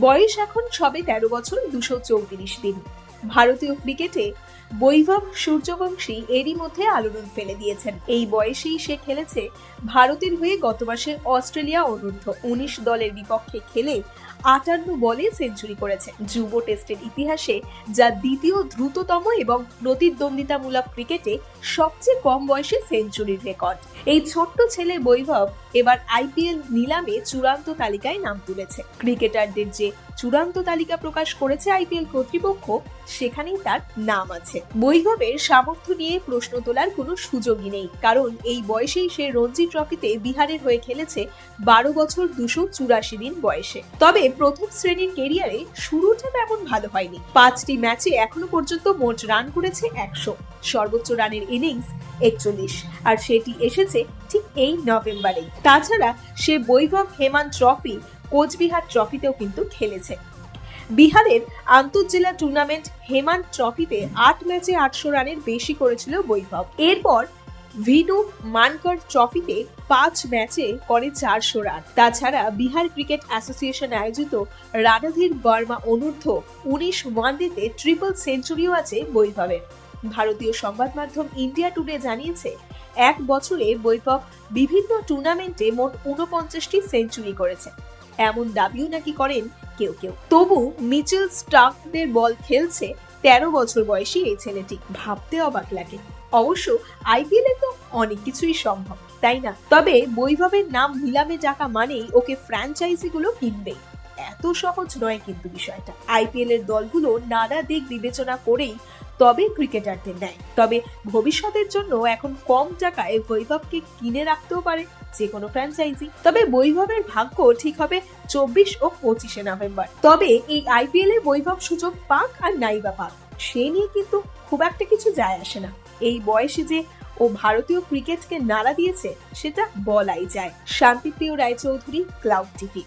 বয়স এখন সবে তেরো বছর দুশো চৌত্রিশ দিন। ভারতীয় ক্রিকেটে বৈভব সূর্যবংশী এরই মধ্যে আলোড়ন ফেলে দিয়েছেন। এই বয়সেই সে খেলেছে ভারতের হয়ে গত মাসে অস্ট্রেলিয়া অনূর্ধ্ব উনিশ দলের বিপক্ষে খেলে আটান্ন বলে সেঞ্চুরি করেছে। যুব টেস্টের ইতিহাসে যা দ্বিতীয় দ্রুততম এবং প্রতিদ্বন্দ্বিতামূলক ক্রিকেটে সবচেয়ে কম বয়সে সেঞ্চুরির রেকর্ড। এই ছোট্ট ছেলে বৈভব এবার আইপিএল নিলামে চূড়ান্ত তালিকায় নাম তুলেছে। ক্রিকেটারদের যে চূড়ান্ত তালিকা প্রকাশ করেছে আইপিএল কর্তৃপক্ষ, সেখানেই তার নাম আছে। বৈভবের সামর্থ্য নিয়ে প্রশ্ন তোলার কোনো সুযোগই নেই। কারণ এই বয়সেই সে রঞ্জি ট্রফিতে বিহারের হয়ে খেলেছে বারো বছর দুশো চুরাশি দিন বয়সে। তবে প্রথম শ্রেণির কেরিয়ারে শুরুটা তেমন ভালো হয়নি। পাঁচটি ম্যাচে এখনও পর্যন্ত মোট রান করেছে একশো। সর্বোচ্চ রানের ইনিংস একচল্লিশ। আর সেটি এসেছে ঠিক এই নভেম্বরেই। তাছাড়া সে বৈভব হেমান ট্রফি কোচবিহার ট্রফিতেও কিন্তু খেলেছে। বিহারের আন্তঃজেলা টুর্নামেন্ট হেমান ট্রফিতে আট ম্যাচে আটশো রানের বেশি করেছিল বৈভব। এরপর ভিনু মানকর ট্রফিতে পাঁচ ম্যাচে করে চারশো রান। তাছাড়া বিহার ক্রিকেট অ্যাসোসিয়েশন আয়োজিত রানাধীর বর্মা অনূর্ধ্ব উনিশ ওয়ানডেতে ট্রিপল সেঞ্চুরিও আছে বৈভবের। ভারতীয় সংবাদ মাধ্যম ইন্ডিয়া টুডে জানিয়েছে, এক বছরে বৈভব বিভিন্ন টুর্নামেন্টে মোট উনপঞ্চাশটি সেঞ্চুরি করেছে। এমন দাবিও নাকি করেন কেউ কেউ। তবু মিচেল স্টার্কদের বল খেলছে তেরো বছর বয়সী এই ছেলেটি। ভাবতে অবাক লাগে। অবশ্য আইপিএলে তো অনেক কিছুই সম্ভব, তাই না? তবে বৈভবের নাম নিলামে ডাকা মানেই ওকে ফ্র্যাঞ্চাইজি গুলো কিনবে এত সহজ নয় কিন্তু বিষয়টা। আইপিএল এর দলগুলো নানা দিক বিবেচনা করেই তবে ক্রিকেটারদের নেয়। তবে ভবিষ্যতের জন্য এখন কম টাকায় বৈভবকে কিনে রাখতেও পারে যে কোনো ফ্র্যাঞ্চাইজি তবে বৈভবের ভাগ্য ঠিক হবে চব্বিশ ও পঁচিশে নভেম্বর। তবে এই আইপিএল এ বৈভব সুযোগ পাক আর নাইবা পাক, সে নিয়ে কিন্তু খুব একটা কিছু যায় আসে না। এই বয়সে যে ও ভারতীয় ক্রিকেটকে নাড়া দিয়েছে, সেটা বলাই যায়। শান্তিপ্রিয় রায়চৌধুরী ক্লাউড টিভি